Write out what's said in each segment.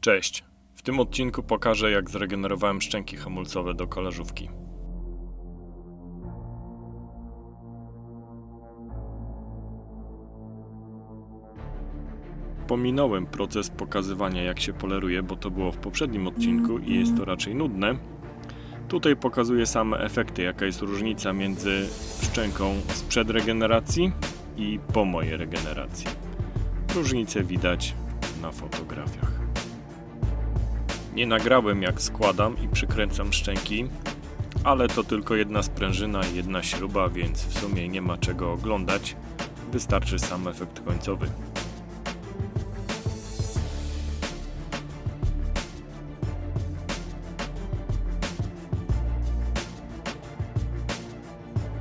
Cześć. W tym odcinku pokażę jak zregenerowałem szczęki hamulcowe do kolażówki. Pominąłem proces pokazywania jak się poleruje, bo to było w poprzednim odcinku i jest to raczej nudne. Tutaj pokazuję same efekty, jaka jest różnica między szczęką sprzed regeneracji i po mojej regeneracji. Różnicę widać na fotografiach. Nie nagrałem jak składam i przykręcam szczęki, ale to tylko jedna sprężyna i jedna śruba, więc w sumie nie ma czego oglądać. Wystarczy sam efekt końcowy.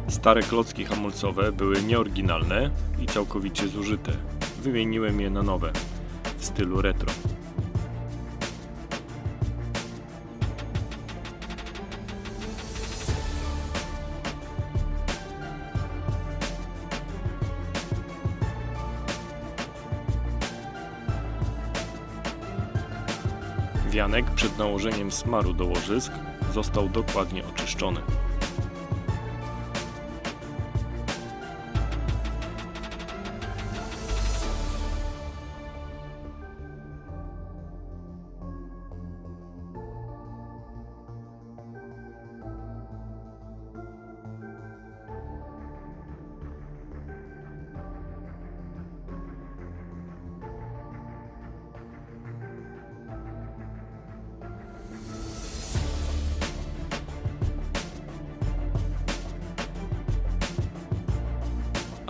Stare klocki hamulcowe były nieoryginalne i całkowicie zużyte. Wymieniłem je na nowe w stylu retro. Wianek przed nałożeniem smaru do łożysk został dokładnie oczyszczony.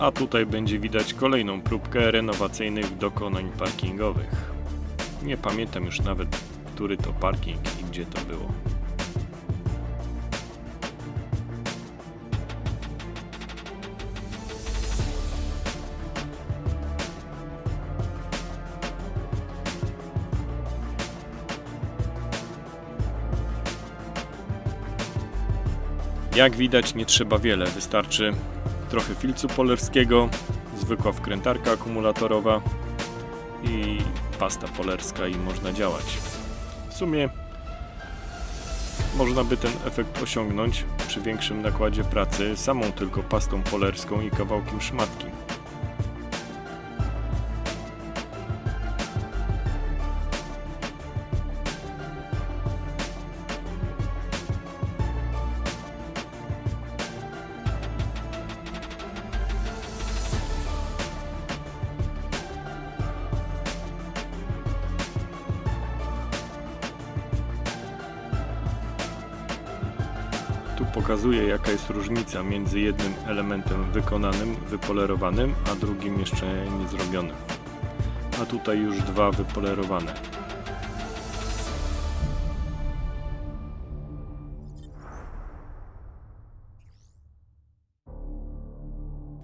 A tutaj będzie widać kolejną próbkę renowacyjnych dokonań parkingowych. Nie pamiętam już nawet, który to parking i gdzie to było. Jak widać nie trzeba wiele, wystarczy trochę filcu polerskiego, zwykła wkrętarka akumulatorowa i pasta polerska i można działać. W sumie można by ten efekt osiągnąć przy większym nakładzie pracy samą tylko pastą polerską i kawałkiem szmatki. Tu pokazuję jaka jest różnica między jednym elementem wykonanym, wypolerowanym, a drugim jeszcze niezrobionym. A tutaj już dwa wypolerowane.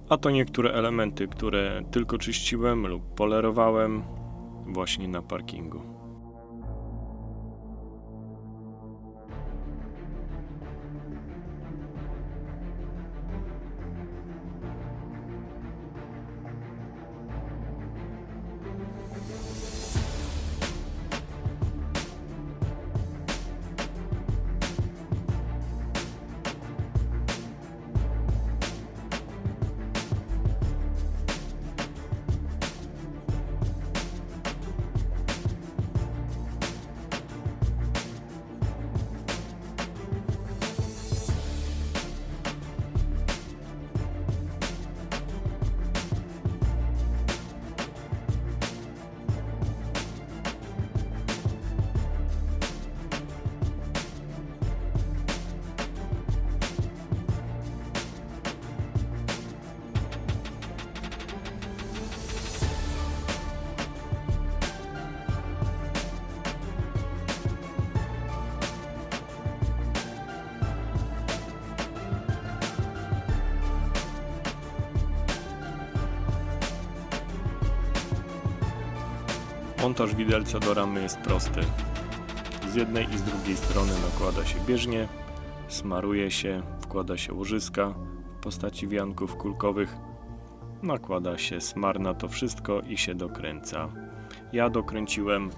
A to niektóre elementy, które tylko czyściłem lub polerowałem właśnie na parkingu. Montaż widelca do ramy jest prosty. Z jednej i z drugiej strony nakłada się bieżnie, smaruje się, wkłada się łożyska w postaci wianków kulkowych, nakłada się smar na to wszystko i się dokręca. Ja dokręciłem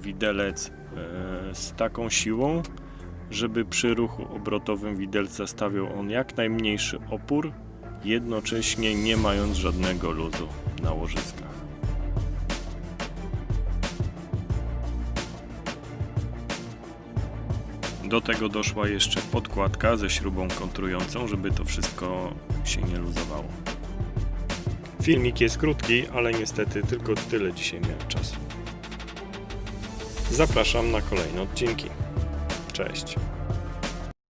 widelec e, z taką siłą, żeby przy ruchu obrotowym widelca stawiał on jak najmniejszy opór, jednocześnie nie mając żadnego luzu na łożyskach. Do tego doszła jeszcze podkładka ze śrubą kontrującą, żeby to wszystko się nie luzowało. Filmik jest krótki, ale niestety tylko tyle dzisiaj miałem czasu. Zapraszam na kolejne odcinki. Cześć.